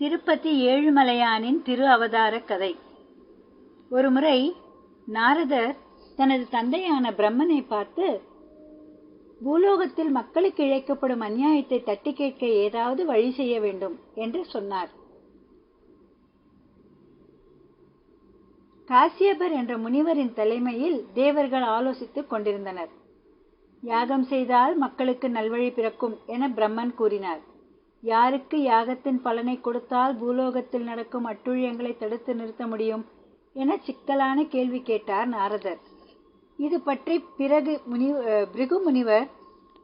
திருப்பதி ஏழுமலையானின் திரு அவதார கதை. ஒருமுறை நாரதர் தனது தந்தையான பிரம்மனை பார்த்து பூலோகத்தில் மக்களுக்கு இழைக்கப்படும் அநியாயத்தை தட்டி கேட்க ஏதாவது வழி செய்ய வேண்டும் என்று சொன்னார். காசியபர் என்ற முனிவரின் தலைமையில் தேவர்கள் ஆலோசித்துக் கொண்டிருந்தனர். யாகம் செய்தால் மக்களுக்கு நல்வழி பிறக்கும் என பிரம்மன் கூறினார். யாருக்கு யாகத்தின் பலனை கொடுத்தால் பூலோகத்தில் நடக்கும் அட்டுழியங்களை தடுத்து நிறுத்த முடியும்? என சிக்கலான கேள்வி கேட்டார் நாரதர். இது பற்றி பிறகு முனி பிருகு முனிவர்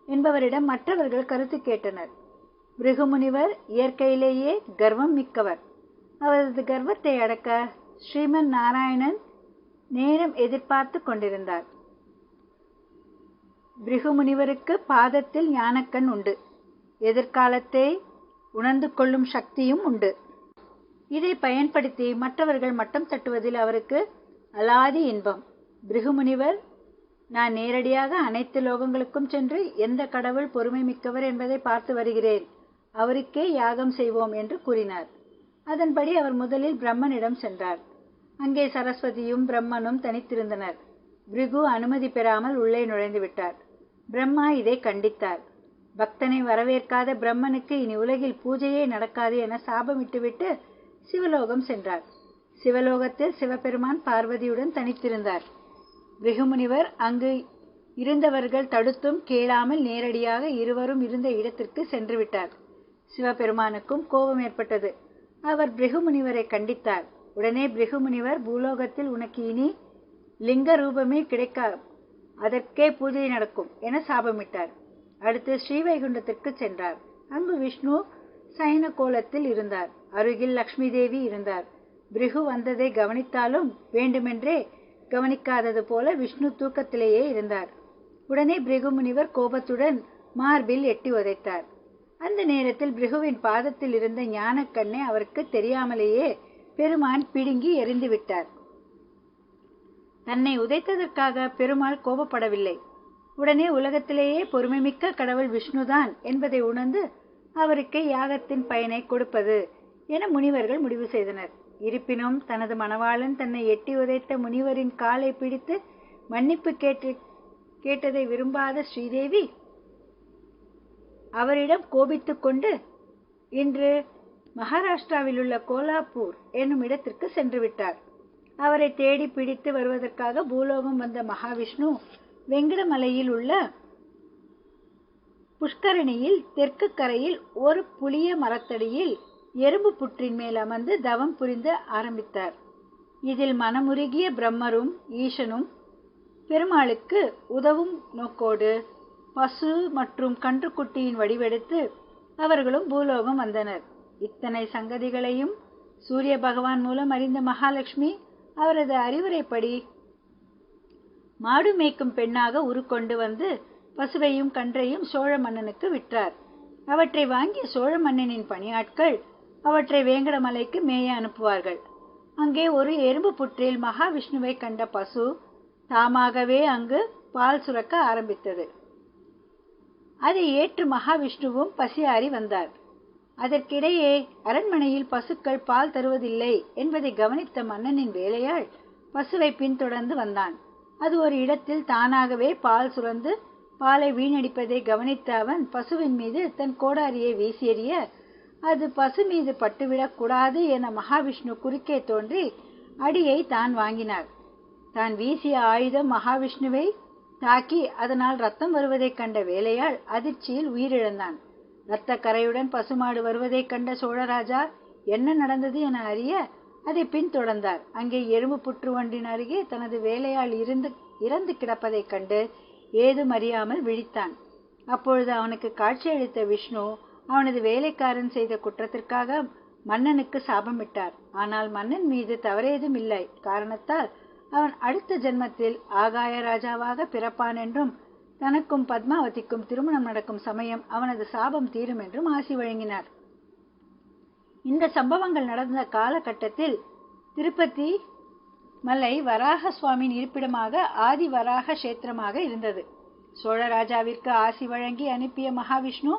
என்பவரிடம் மற்றவர்கள் கருத்து கேட்டனர். பிருகு முனிவர் இயற்கையிலேயே கர்வம் மிக்கவர். அவரது கர்வத்தை அடக்க ஸ்ரீமன் நாராயணன் நேரம் எதிர்பார்த்து கொண்டிருந்தார். பிருகு முனிவருக்கு பாதத்தில் ஞானக்கண் உண்டு. எதிர்காலத்தை உணர்ந்து கொள்ளும் சக்தியும் உண்டு. இதை பயன்படுத்தி மற்றவர்கள் மட்டம் தட்டுவதில் அவருக்கு அலாதி இன்பம். பிருகுமுனிவர் நான் நேரடியாக அனைத்து லோகங்களுக்கும் சென்று எந்த கடவுள் பொறுமை மிக்கவர் என்பதை பார்த்து வருகிறேன். அவருக்கே யாகம் செய்வோம் என்று கூறினார். அதன்படி அவர் முதலில் பிரம்மனிடம் சென்றார். அங்கே சரஸ்வதியும் பிரம்மனும் தனித்திருந்தனர். பிருகு அனுமதி பெறாமல் உள்ளே நுழைந்து விட்டார். பிரம்மா இதை கண்டித்தார். பக்தனை வரவேற்காத பிரம்மனுக்கு இனி உலகில் பூஜையே நடக்காது என சாபமிட்டுவிட்டு சிவலோகம் சென்றார். சிவலோகத்தில் சிவபெருமான் பார்வதியுடன் தனித்திருந்தார். பிருகுமுனிவர் அங்கு இருந்தவர்கள் தடுத்தும் கேளாமல் நேரடியாக இருவரும் இருந்த இடத்திற்கு சென்று விட்டார் சிவபெருமானுக்கும் கோபம் ஏற்பட்டது. அவர் பிருகுமுனிவரை கண்டித்தார். உடனே பிருகுமுனிவர் பூலோகத்தில் உனக்கு இனி லிங்க ரூபமே கிடைக்க அதற்கே பூஜை நடக்கும் என சாபமிட்டார். அடுத்து ஸ்ரீவைகுண்டத்திற்கு சென்றார். அங்கு விஷ்ணு சைன கோலத்தில் இருந்தார். அருகில் லக்ஷ்மி தேவி இருந்தார். பிருகு வந்ததை கவனித்தாலும் வேண்டுமென்றே கவனிக்காதது போல விஷ்ணு தூக்கத்திலேயே இருந்தார். உடனே பிருகு முனிவர் கோபத்துடன் மார்பில் எட்டி உதைத்தார். அந்த நேரத்தில் பிருகுவின் பாதத்தில் இருந்த ஞானக்கண்ணை அவருக்கு தெரியாமலேயே பெருமான் பிடுங்கி எரிந்து விட்டார் தன்னை உதைத்ததற்காக பெருமாள் கோபப்படவில்லை. உடனே உலகத்திலேயே பொறுமைமிக்க கடவுள் விஷ்ணுதான் என்பதை உணர்ந்து அவருக்கு யாகத்தின் பயனை கொடுப்பது என முனிவர்கள் முடிவு செய்தனர். இருப்பினும் தனது மணவாளன் தன்னை எட்டி உதைத்த முனிவரின் காலை பிடித்து மன்னிப்பு கேட்டு கேட்டதை விரும்பாத ஸ்ரீதேவி அவரிடம் கோபித்து கொண்டு இன்று மகாராஷ்டிராவில் உள்ள கோலாப்பூர் என்னும் இடத்திற்கு சென்று விட்டார். அவரை தேடி பிடித்து வருவதற்காக பூலோகம் வந்த மகாவிஷ்ணு வெங்கடமலையில் உள்ள புஷ்கரணியில் தெற்கு கரையில் ஒரு புளிய மரத்தடியில் எறும்பு புற்றின் மேல் அமர்ந்து தவம் புரிந்து ஆரம்பித்தார். இதில் மனமுருகிய பிரம்மரும் ஈசனும் பெருமாளுக்கு உதவும் நோக்கோடு பசு மற்றும் கன்றுக்குட்டியின் வடிவெடுத்து அவர்களும் பூலோகம் வந்தனர். இத்தனை சங்கதிகளையும் சூரிய பகவான் மூலம் அறிந்த மகாலட்சுமி அவரது அறிவுரைப்படி மாடு மேய்க்கும் பெண்ணாக உருக்கொண்டு வந்து பசுவையும் கன்றையும் சோழ மன்னனுக்கு விற்றார். அவற்றை வாங்கிய சோழ மன்னனின் பணியாட்கள் அவற்றை வேங்கடமலைக்கு மேய அனுப்புவார்கள். அங்கே ஒரு எறும்பு புற்றில் மகாவிஷ்ணுவை கண்ட பசு தாமாகவே அங்கு பால் சுரக்க ஆரம்பித்தது. அதை ஏற்று மகாவிஷ்ணுவும் பசியாறி வந்தார். அதற்கிடையே அரண்மனையில் பசுக்கள் பால் தருவதில்லை என்பதை கவனித்த மன்னனின் வேலையாள் பசுவை பின்தொடர்ந்து வந்தான். அது ஒரு இடத்தில் தானாகவே பால் சுரந்து பாலை வீணடிப்பதை கவனித்த அவன் பசுவின் மீது தன் கோடாரியை வீசியறிய அது பசு மீது பட்டுவிடக்கூடாது என மகாவிஷ்ணு குறுக்கே தோன்றி அடியை தான் வாங்கினார். தான் வீசிய ஆயுதம் மகாவிஷ்ணுவை தாக்கி அதனால் ரத்தம் வருவதைக் கண்ட வேலையால் அதிர்ச்சியில் உயிரிழந்தான். இரத்த கரையுடன் பசுமாடு வருவதைக் கண்ட சோழராஜா என்ன நடந்தது என அறிய அதை பின்தொடர்ந்தார். அங்கே எறும்பு புற்று ஒன்றின் அருகே தனது வேலையால் இருந்து இறந்து கிடப்பதைக் கண்டு ஏதும் அறியாமல் விழித்தான். அப்பொழுது அவனுக்கு காட்சியளித்த விஷ்ணு அவனது வேலைக்காரன் செய்த குற்றத்திற்காக மன்னனுக்கு சாபமிட்டார். ஆனால் மன்னன் மீது தவறேதும் இல்லை. காரணத்தால் அவன் அடுத்த ஜென்மத்தில் ஆகாய ராஜாவாக பிறப்பான் என்றும் தனக்கும் பத்மாவதிக்கும் திருமணம் நடக்கும் சமயம் அவனது சாபம் தீரும் என்றும் ஆசி வழங்கினார். இந்த சம்பவங்கள் நடந்த காலகட்டத்தில் திருப்பதி மலை வராக சுவாமியின் இருப்பிடமாக ஆதி வராக கஷேத்திரமாக இருந்தது சோழராஜாவிற்கு ஆசி வழங்கி அனுப்பிய மகாவிஷ்ணு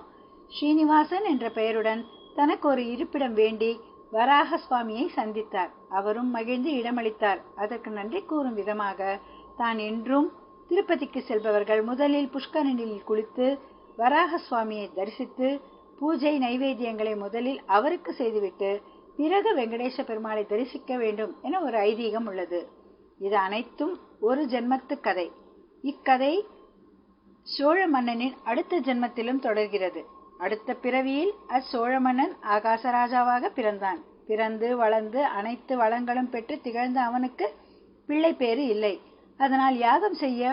ஸ்ரீனிவாசன் என்ற பெயருடன் தனக்கு ஒரு இருப்பிடம் வேண்டி வராக சுவாமியை சந்தித்தார். அவரும் மகிழ்ந்து இடமளித்தார். அதற்கு நன்றி கூறும் விதமாக தான் என்றும் திருப்பதிக்கு செல்பவர்கள் முதலில் புஷ்கரணியில் குளித்து வராக சுவாமியை தரிசித்து பூஜை நைவேத்தியங்களை முதலில் அவருக்கு செய்துவிட்டு பிறகு வெங்கடேச பெருமாளை தரிசிக்க வேண்டும் என ஒரு ஐதீகம் உள்ளது. இது அனைத்தும் ஒரு ஜென்மத்து கதை. இக்கதை சோழ மன்னனின் அடுத்த ஜென்மத்திலும் தொடர்கிறது. அடுத்த பிறவியில் அச்சோழ மன்னன் ஆகாசராஜாவாக பிறந்தான். பிறந்து வளர்ந்து அனைத்து வளங்களும் பெற்று திகழ்ந்த அவனுக்கு பிள்ளை பேறு இல்லை. அதனால் யாகம் செய்ய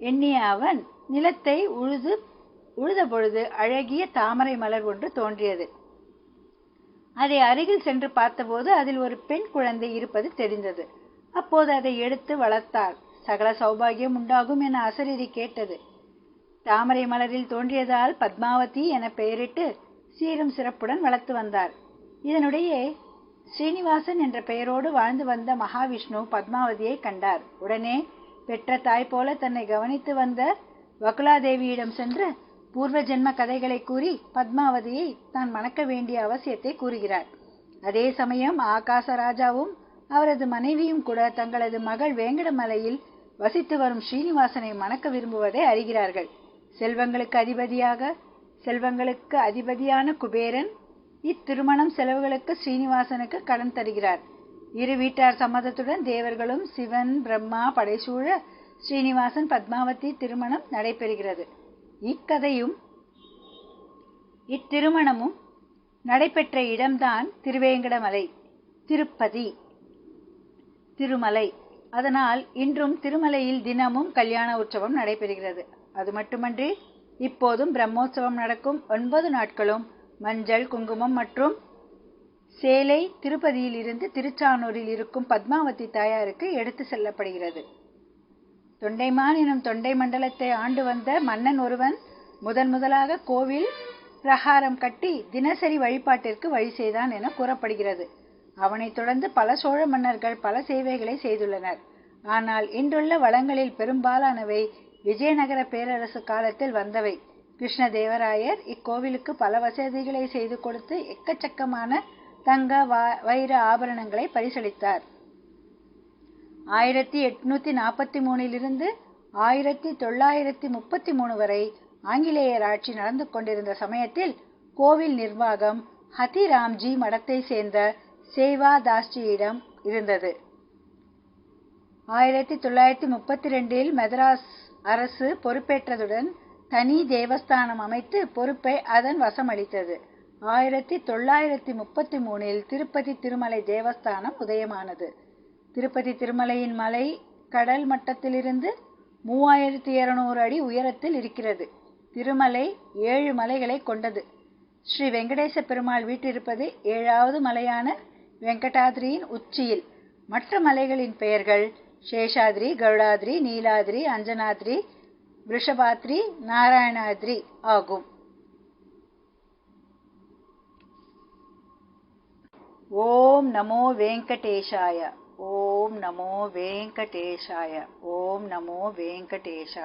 எண்ணிய அவன் நிலத்தை உழுது உழுத பொழுது அழகிய தாமரை மலர் ஒன்று தோன்றியது. அதை அருகில் சென்று பார்த்தபோது அதில் ஒரு பெண் குழந்தை இருப்பது தெரிந்தது. அப்போது அதை எடுத்து வளர்த்தார் சகல சௌபாகியம் உண்டாகும் என அசரீரி கேட்டது. தாமரை மலரில் தோன்றியதால் பத்மாவதி என பெயரிட்டு சீரும் சிறப்புடன் வளர்த்து வந்தார். இதனுடைய ஸ்ரீனிவாசன் என்ற பெயரோடு வாழ்ந்து வந்த மகாவிஷ்ணு பத்மாவதியை கண்டார். உடனே பெற்ற தாய் போல தன்னை கவனித்து வந்த வகுலாதேவியிடம் சென்று பூர்வ ஜென்ம கதைகளை கூறி பத்மாவதியை தான் மணக்க வேண்டிய அவசியத்தை கூறுகிறார். அதே சமயம் ஆகாச ராஜாவும் அவரது மனைவியும் கூட தங்களது மகள் வேங்கடமலையில் வசித்து வரும் ஸ்ரீனிவாசனை மணக்க விரும்புவதை அறிகிறார்கள். செல்வங்களுக்கு அதிபதியாக செல்வங்களுக்கு அதிபதியான குபேரன் இத்திருமணம் செலவுகளுக்கு ஸ்ரீனிவாசனுக்கு கடன் தருகிறார். இரு வீட்டார் சம்மதத்துடன் தேவர்களும் சிவன் பிரம்மா படைசூழ ஸ்ரீனிவாசன் பத்மாவதி திருமணம் நடைபெறுகிறது. இக்கதையும் இத்திருமணமும் நடைபெற்ற இடம்தான் திருவேங்கடமலை திருப்பதி திருமலை. அதனால் இன்றும் திருமலையில் தினமும் கல்யாண உற்சவம் நடைபெறுகிறது. அது மட்டுமன்றி இப்போதும் பிரம்மோற்சவம் நடக்கும் ஒன்பது நாட்களும். மஞ்சள் குங்குமம் மற்றும் சேலை திருப்பதியில் இருந்து திருச்சானூரில் இருக்கும் பத்மாவதி தாயாருக்கு எடுத்து செல்லப்படுகிறது. தொண்டைமான் எனும் தொண்டை மண்டலத்தை ஆண்டு வந்த மன்னன் ஒருவன் முதன் முதலாக கோவில் பிரகாரம் கட்டி தினசரி வழிபாட்டிற்கு வழி செய்தான் என கூறப்படுகிறது. அவனைத் தொடர்ந்து பல சோழ மன்னர்கள் பல சேவைகளை செய்துள்ளனர். ஆனால் இன்றுள்ள வளங்களில் பெரும்பாலானவை விஜயநகர பேரரசு காலத்தில் வந்தவை. கிருஷ்ணதேவராயர் இக்கோவிலுக்கு பல வசதிகளை செய்து கொடுத்து எக்கச்சக்கமான தங்க வைர ஆபரணங்களை பரிசளித்தார். ஆயிரத்தி எட்நூத்தி நாற்பத்தி மூணிலிருந்து ஆயிரத்தி தொள்ளாயிரத்தி முப்பத்தி மூணு வரை ஆங்கிலேயர் ஆட்சி நடந்து கொண்டிருந்த சமயத்தில் கோவில் நிர்வாகம் ஹதிராம்ஜி மடத்தை சேர்ந்த சேவா தாஸ்ஜியிடம் இருந்தது. ஆயிரத்தி தொள்ளாயிரத்தி முப்பத்தி ரெண்டில் மெதராஸ் அரசு பொறுப்பேற்றதுடன் தனி தேவஸ்தானம் அமைத்து பொறுப்பை அதன் வசமளித்தது. ஆயிரத்தி தொள்ளாயிரத்தி முப்பத்தி மூணில் திருப்பதி திருமலை தேவஸ்தானம் உதயமானது. திருப்பதி திருமலையின் மலை கடல் மட்டத்திலிருந்து மூவாயிரத்தி இருநூறு அடி உயரத்தில் இருக்கிறது. திருமலை ஏழு மலைகளை கொண்டது. ஸ்ரீ வெங்கடேச பெருமாள் வீட்டிருப்பது ஏழாவது மலையான வெங்கடாதிரியின் உச்சியில். மற்ற மலைகளின் பெயர்கள் சேஷாதிரி கருடாதிரி நீலாதிரி அஞ்சனாதிரி ரிஷபாத்ரி நாராயணாதிரி ஆகும். ஓம் நமோ வெங்கடேஷாய. ஓம் நமோ வெங்கடேஷாய ஓம் நமோ வெங்கடேஷாய